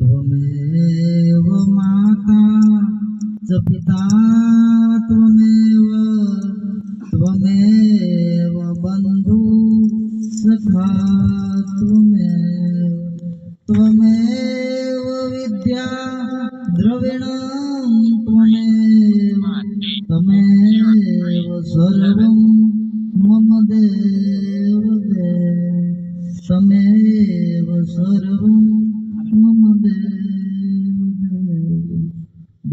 त्वमेव माता च पिता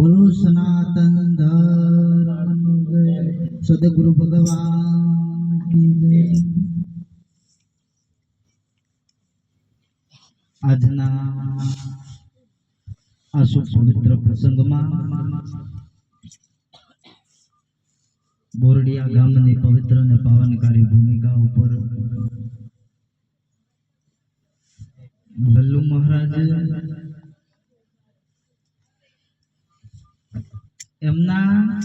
बोलो सनातन धर्म जय सदगुरु भगवान की जय આજના આ શુભ પવિત્ર પ્રસંગમાં બોરડિયા ગામની પવિત્ર અને પાવનકારી ભૂમિકા ઉપર લલ્લુ મહારાજ એમના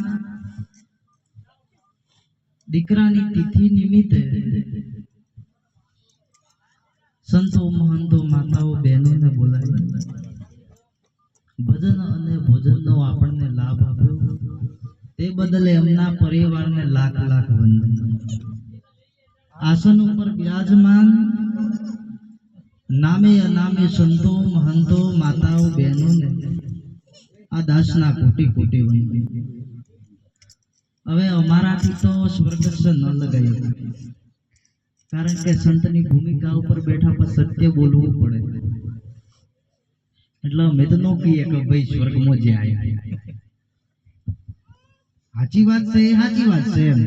દીકરાની તિથિ નિમિત્તે સંતો મહંતો માતાઓ બહેનોને બોલાવી. ભજન અને ભોજનનો આપણને લાભ આપ્યો. તે બદલે એમના પરિવારને લાખ લાખ વંદન. આસન ઉપર બિરાજમાન નામે અનામે સંતો મહંતો માતાઓ બહેનોને આ દાસના કોટી કોટી વંદન હવે અમારાથી તો સ્વર્ગદર્શન ન લગાય. કારણ કે સંતની ભૂમિકા ઉપર બેઠા પર સત્ય બોલવું પડે. એટલે અમે તો ન કહીએ કે ભાઈ સ્વર્ગમાં જે આયા સાચી વાત છે સાચી વાત છે એમ.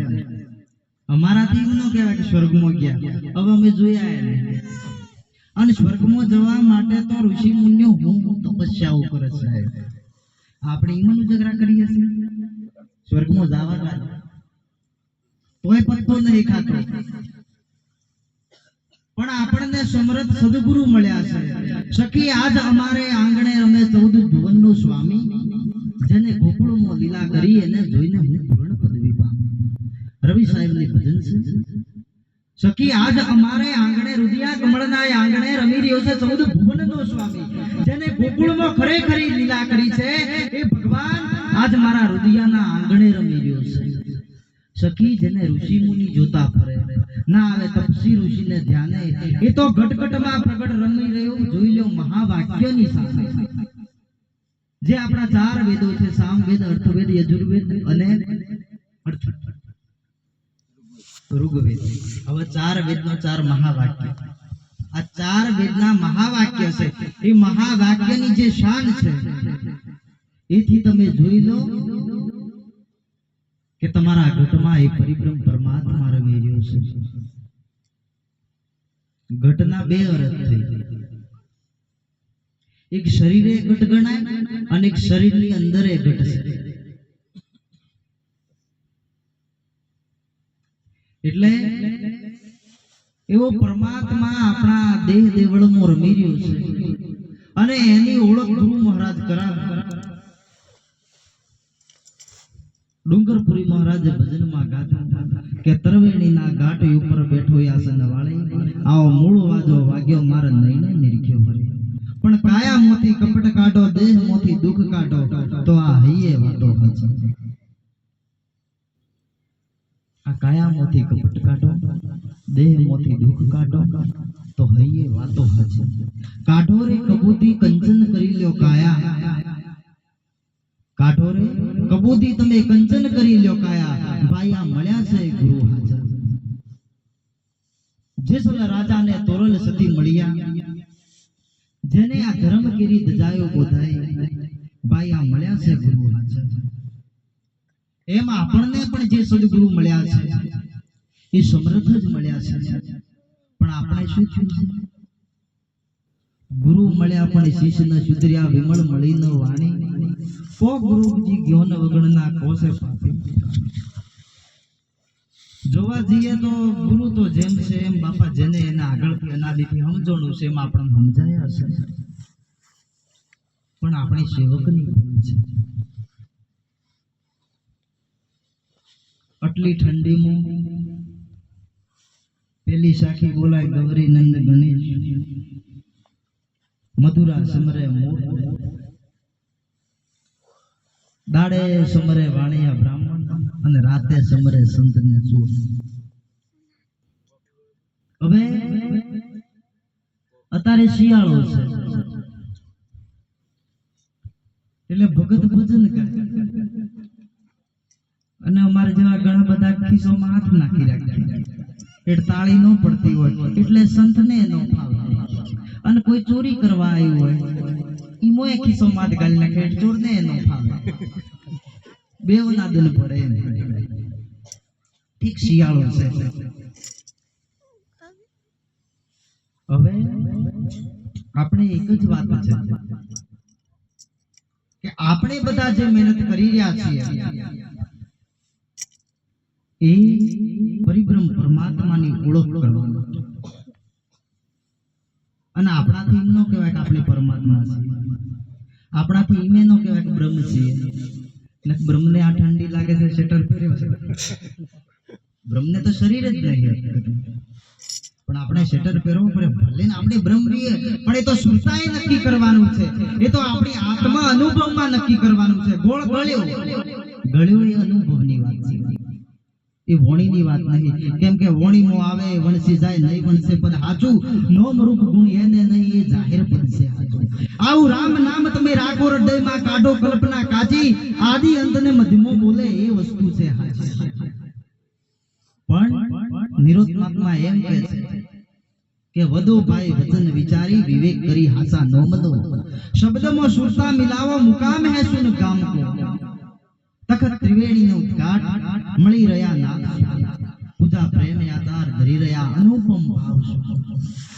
અમારાથી એવું ન કહેવાય કે સ્વર્ગમાં ગયા. હવે અમે જોયા એને અને સ્વર્ગમાં જવા માટે તો ઋષિ મુનિઓ હું તપસ્યાઓ કરે છે. આપણે ઈમાન ઉજાગરા કરીએ છીએ સ્વર્ગમાં જવા તોય પત્તો નહીં ખાતો. પણ આપણને સમૃદ્ધ સદગુરુ મળ્યા છે. સખી, આજ અમારે આંગણે અમે ચૌદ ભુવનનો સ્વામી, જેને ગોકુળમાં લીલા કરી એને જોઈને હું પૂર્ણ પદવી પામ. રવિ સાહેબની ભજન છે. સખી, આજ અમારે આંગણે, રુદિયા કમળના આંગણે રમી રહ્યો છે ચૌદ ભુવનનો સ્વામી, જેને ગોકુળમાં ખરેખરી લીલા કરી છે. આજ મારા હૃદયના આંગણે રમી રહ્યો છે. સખી જેને ઋષિ મુનિ જોતા ફરે, ના આવે તપસી ઋષિને ધ્યાને, એ તો ઘટઘટમાં પ્રગટ રમી રહ્યો, જોઈ લો મહાવાક્યની સાથે. જે આપણા ચાર વેદો છે, સામવેદ, અર્થવેદ, યજુર્વેદ અને ઋગ્વેદ. હવે ચાર વેદનો ચાર મહાવાક્ય. આ ચાર વેદના મહાવાક્ય છે. એ મહાવાક્યની જે શાન છે એથી તમે જોઈ લો કે તમારા ઘટમાં એ પરિભ્રમ પરમાત્મા રમી રહ્યો છે. ઘટના બે અર્થ થઈ. એક શરીરે ઘટ ગણાય અને એક શરીરની અંદર એ ઘટ એટલે એવો પરમાત્મા આપણા દેહ દેવળમાં રમી રહ્યો છે. અને એની ઓળખ ગુરુ મહારાજ કરાવે. ડુંગરપુરી મહારાજે ભજનમાં ગાતા કે ત્રવેણીના ઘાટ ઉપર બેઠો આસન વાળી, આવો મૂળ વાજો વાગ્યો મારા નૈને નિરખ્યો ભરે પણ કાયા મોથી કપટ કાઢો દેહ મોથી દુઃખ કાઢો, તો આ હૈયે વાતો હશે આ કાયા મોથી કપટ કાઢો દેહ મોથી દુઃખ કાઢો, તો હૈયે વાતો હશે કાઢો રે કબૂતી, કંચન કરી લ્યો કાયા. કાઢો રે? કબૂતી તમે કંચન કરી લ્યો કાયા. ભાઈ આ મળ્યા છે ગુરુ હાજર. જેસલ રાજાને તોરલ સતી મળ્યા. જેને આ ધર્મ કેરી દજાયો બોધાય. ભાઈ આ મળ્યા છે ગુરુ હાજર. એમ આપણને પણ જે સદગુરુ મળ્યા છે, એ સમૃદ્ધ જ મળ્યા છે. પણ આપણે શું થયું છે? ગુરુ મળ્યા પણ શિષ્ય ન સુધર્યા વિમળ મળી ન વાણી. કો ગુરુજી ગયો વગણના કોસે પાપી જોવા જઈએ તો ગુરુ તો જેમ છે એમ બાપા જેને એના આગળથી અનાદિથી સમજણું છે એમ આપણને સમજાયા હશે. પણ આપણે સેવકની ભૂલ છે. આટલી ઠંડીમાં પેલી સાખી બોલાય ગૌરી નંદ ગણેશ. મધુરા સમરે મોર. દાડે સમરે વાણિયા બ્રાહ્મણ અને રાતે સમરે સંતને ચોર હવે અત્યારે શિયાળો છે. એટલે ભગત ભજન અને અમારે જેવા ઘણા બધા ખિસ્સોમાં હાથ નાખી રાખ્યા એટલે તાળી ન પડતી હોય, એટલે સંતને ન ફાવે. અને કોઈ ચોરી કરવા આવ્યું હોય ઈમોએ ખિસ્સોમાં હાથ ગાળી નાખે ચોરને ન ફાવે બેવ ના દન પડે એમ. ઠીક શિયાળો છે. હવે આપણે એક જ વાત છે કે આપણે બધા જે મહેનત કરી રહ્યા છીએ એ પરિભ્રમ પરમાત્માની ઓળખ કરવાનો. અને આપણાથી એમ ન કહેવાય કે આપણે પરમાત્મા છીએ. આપણાથી એમ ન કહેવાય કે બ્રહ્મ છીએ. બ્રહ્મને આ ઠંડી લાગે છે, શેટર ફેર્યો છે. બ્રહ્મને તો શરીર જ નહીં પણ આપણે શેટર પહેરવું પડે. ભલે ને આપણે બ્રહ્મ રહીએ, પણ એ તો સુરતાએ નક્કી કરવાનું છે. એ તો આપણી આત્મા અનુભવમાં નક્કી કરવાનું છે. ગોળ ગળ્યો. ગળ્યો એ અનુભવની વાત છે. એ વોણીની વાત નહીં. કેમ કે વોણીમાં આવે, વણસી જાય, નહીં વણસે પદ હાચું નોમ રૂપ ગુણ એને નહીં, એ જાહેર હાચું. આવું રામ નામ તમે રાખો, હૃદયમાં કાઢો, કલ્પના કાચી આદિ અંત ને મધ્યમો બોલે એ વસ્તુ છે પણ નિરોધમાત્મા એમ કહે છે કે, વધુ ભાઈ વચન વિચારી, વિવેક કરી હાસા નો મદો શબ્દમાં સુરતા મિલાવો, મુકામ હે સુન ગામ કો. તખત ત્રિવેણી નો ઘાટ મળી રહ્યા નાથ પૂજા પ્રેમ આધાર ધરી રહ્યા અનુપમ ભાવ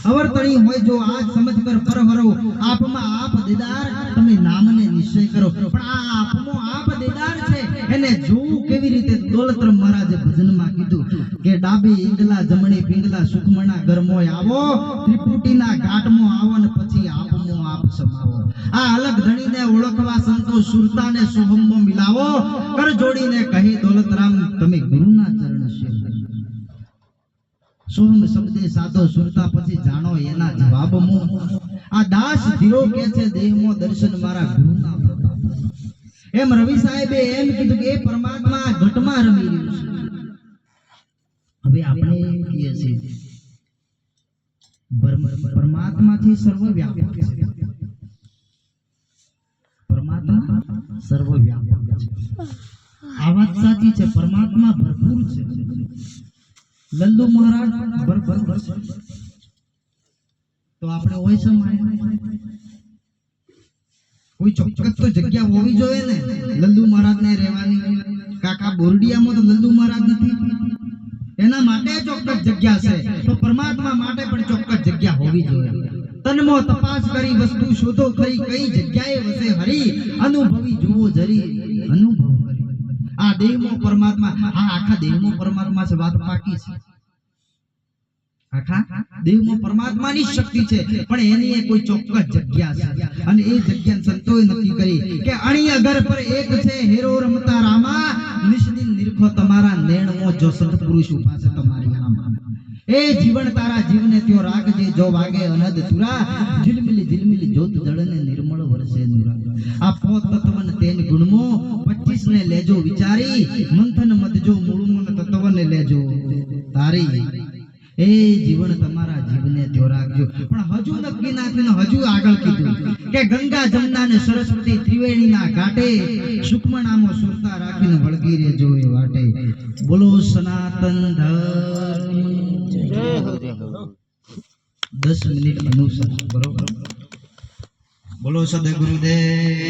અવર્તણી હોય જો આજ સમજ કર પરવરો આપમાં આપ દેદાર, તમે નામને નિશ્ચય કરો. પણ આ આપનો આપ દેદાર છે, એને જોવું કેવી રીતે? દોલતરામ મહારાજે ભજનમાં કીધું કે ડાબી ઈંગલા જમણી પિંગલા સુખમણા ગરમોય આવો, ત્રિપુટીના ઘાટમાં આવો ને પછી આપ સમાવો. આ અલગ ધણીને ઓળખવા સંતો સુરતાને સોહમમાં મિલાવો. કર જોડીને કહે દોલતરામ, તમે ગુરુના ચરણ છે. સોહમ શબ્દે સાધો સુરતા પછી જાણો એના જવાબમાં આ દાસ ધીરો કે છે દેહમો દર્શન મારા ગુરુના એમ રવિ સાહેબે એમ કીધું કે પરમાત્મા ઘટમાં રમી રહ્યું છે. હવે આપણે એમ કહીએ છીએ બ્રહ્મ- સર્વ વ્યાપક છે. પરમાત્મા સર્વવ્યાપક છે. આ વાત સાચી છે, પરમાત્મા ભરપૂર છે. લલ્લુ મહારાજ ભરપૂર છે. તો આપણે હોય છે કોઈ ચોક્કસ તો જગ્યા હોવી જોઈએ ને? લલ્લુ મહારાજ ને રહેવાની. કાકા બોરડિયામાં તો લલ્લુ મહારાજ નથી. એના માટે ચોક્કસ જગ્યા છે. તો પરમાત્મા માટે પણ ચોક્કસ જગ્યા હોવી જોઈએ. તનમો તપાસ કરી વસ્તુ શોધો ખરી, કઈ જગ્યાએ વસે હરી? અનુભવી જુઓ જરી. અનુભવ કરી. આ દેહમાં પરમાત્મા, આ આખા દેહમાં પરમાત્મા છે, વાત પાકી છે. આખા દેહમાં પરમાત્માની શક્તિ છે, પણ એની એ કોઈ ચોક્કસ જગ્યા છે. અને એ જગ્યા સંતોએ નક્કી કરી કે અણી અગર પર એક છે હેરો રમતા રામા નિષ્દિન નિરખો તમારા નેણમો જો સત્પુરુષ ઊભા છે તમારી આમાં એ જીવન, તારા જીવને ત્યો રાખજે. જો વાગે અનદ તુરા, ઝિલમિલી ઝિલમિલી જ્યોત જળને નિર્મળ વરસે નુરા. આ પોત તત્વન તેન ગુણમો 25 ને લેજો વિચારી મંથન મતજો મૂળમો ને તત્વને લેજો તારી એ જીવન તમારા જીવને જો રાખજો. પણ હજુ નક્કી ના હજુ આગળ કીધું કે ગંગા જમના ને સરસ્વતી ત્રિવેણીના ઘાટે સુખમણામાં સુરતા રાખીને વળગી રહેજો એ વાટે. બોલો સનાતન ધર્મ. દસ મિનિટ અનુસાર બરોબર? બોલો સદગુરુદેવ.